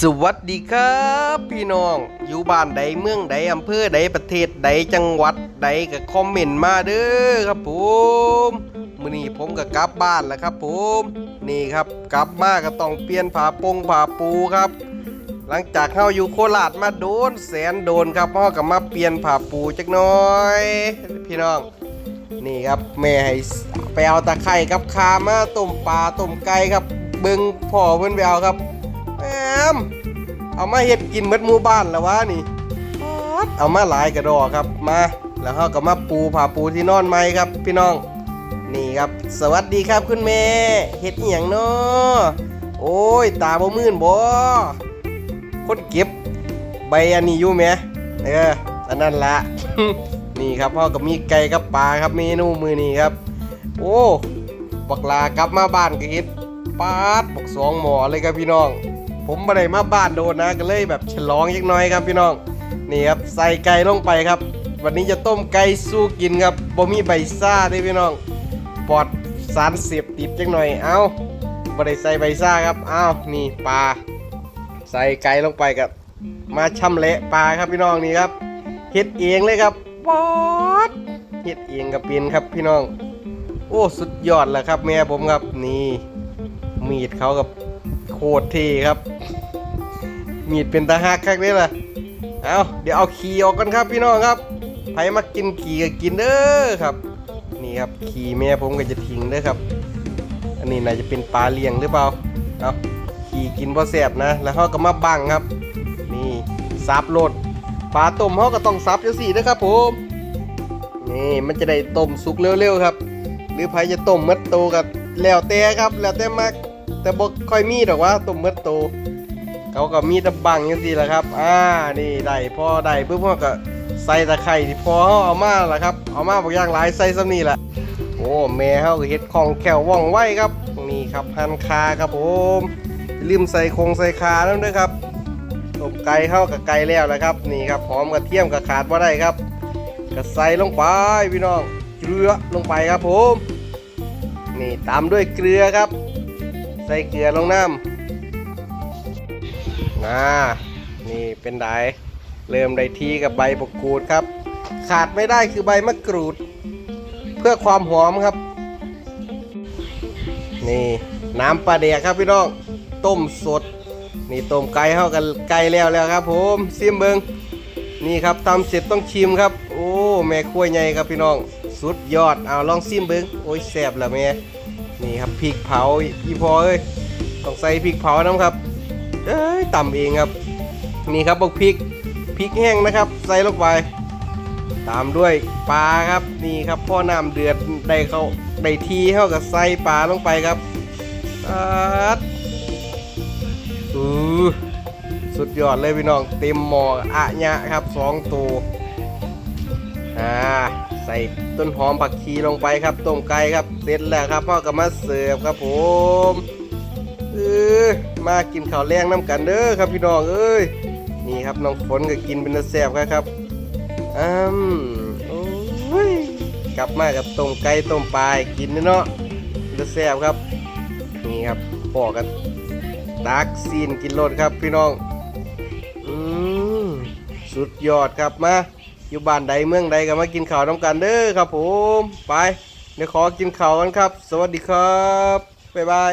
สวัสดีครับ พี่น้องอยู่บ้านใดเมืองใดอำเภอใดประเทศใดจังหวัดใดก็คอมเมนต์มาเด้อครับผมมื้อนี้ผมก็กลับบ้านแล้วครับผมนี่ครับกลับมาก็ต้องเปลี่ยนผ้าปงผ้าปูครับ หลังจากเฮาอยู่โคราชมาโดนแสนโดนครับเฮาก็มาเปลี่ยนผ้าปูจักหน่อย พี่น้องนี่ครับแม่ให้ไปเอาตะไคร่กับคามาต้มปลาต้มไก่ครับเบิ่งพ่อเพิ่นไปเอาครับ แอมเอามาเฮ็ดกินหมดหมู่บ้านแล้ววะนี่ป๊าดเอามาหลายกระดอกครับมาแล้วเฮาก็มาปูผ้าปูที่นอนใหม่ครับ พี่น้อง นี่ครับ สวัสดีครับคุณแม่เฮ็ดอีหยังเนาะโอ้ย ตาบ่มื่นบ่คนเก็บใบอันนี้อยู่แหมเอออันนั้นละนี่ครับพ่อกับมีไก่กับปลาครับเมนูมือนี้ครับ โอ้บักลากลับมาบ้านก็เฮ็ดปาดบักสองหมอเลยครับพี่น้อง ผมมาได้มาบ้านโดนนะก็เลยแบบฉลองยักน้อยครับพี่น้องนี่ครับใส่ไก่ลงไปครับ วันนี้จะต้มไก่สู้กินครับบ่มีใบซ่าด้วยพี่น้องปลอดสารเสพติดจักหน่อยเอาบ่ได้ใส่ใบซ่าครับเอ้านี่ปลาใส่ไก่ลงไปกับ มาช่ำเละปลาครับพี่น้องนี่ครับเฮ็ดเองเลยครับปอดเฮ็ดเองกับเป็นครับพี่น้อง โอ้สุดยอดแหละครับ แม่ผมครับนี่มีดเขากับโคตรเท่ครับ มีดเป็นตาหักคักเลยล่ะเอาเดี๋ยวเอาขี่ออกกันครับพี่น้องครับใครมากินขี่ก็กินเด้อครับ นี่ครับขี่แม่ผมก็จะทิ้งเด้อครับ อันนี้น่าจะเป็นปลาเลี้ยงหรือเปล่าเอาขี่กินพอแสบนะ แล้วเขาก็มาบังครับ นี่ซับโลดปลาต้มเขาก็ต้องซับจังสี่นะครับผมนี่มันจะได้ต้มสุกเร็วๆครับ หรือใครจะต้มมัดโตกับแล้วแต่ครับ แล้วแต่มากแต่บ่ค่อยมีดอกว่าต้มมัดโต เขาก็มีตะบังจังซี่แหละครับ อ่า นี่ได้พอได้ปุ๊บเขาก็ใส่ตะไคร่ที่พอเขาเอามาละครับ เอามาบางอย่างหลายใส่ซ้ำนี่แหละโอ้แม่เขาก็เฮ็ดของแขวว่องไวครับ นี่ครับหันคาครับผมลืมใส่คงใส่คาแล้วด้วยครับต้มไก่เข้ากับไก่แล้วนะครับ นี่ครับหอมกระเทียมกับขาดว่าได้ครับก็ใส่ลงไปพี่น้องเกลือลงไปครับผม นี่ตามด้วยเกลือครับ ใส่เกลือลงน้ำ นะนี่เป็นไดเริ่มได้ทีกับใบมะกรูดครับ ขาดไม่ได้คือใบมะกรูด เพื่อความหอมครับ นี่น้ำปลาเดียครับพี่น้องต้มสด นี่ต้มไก่เข้ากันไก่แล้วแล้วครับ ผมซิมเบิงนี่ครับทำเสร็จต้องชิมครับ โอ้แม่ขั้วใหญ่ครับพี่น้องสุดยอดเอาลองซิมเบิงโอ้ยแซ่บล้วแม่นี่ครับพริกเผาอีพอเอ้ยต้องใส่พริกเผาน้ำครับ เอ้ยต่ำเองครับ นี่ครับพวกพริกพริกแห้งนะครับ ใส่ลงไป ตามด้วยปลาครับนี่ครับพ่อน้ำเดือดได้เขาได้ทีเท่ากับใส่ปลาลงไปครับตัดอือสุดยอดเลยพี่น้องเต็มหม้ออะญะครับสองตัวอ่าใส่ต้นหอมผักชีลงไปครับต้มไก่ครับเสร็จแล้วครับพ่อก็มาเสิร์ฟครับผมออ มากินข้าวแรงน้ำกันเด้อครับพี่น้องเอ้ยนี่ครับน้องฝนก็กินเป็นแซ่บครับอืมโอ้ยกลับมากับต้มไก่ต้มปลากินเนาะจะแซ่บครับ นี่ครับปอกกันดักซีนกินรสครับพี่น้องอืมสุดยอดครับมาอยู่บ้านใดเมืองใดก็มากินข้าวน้ำกันเด้อครับผมไปเดี๋ยวขอกินข้าวกันครับ สวัสดีครับบ๊ายบาย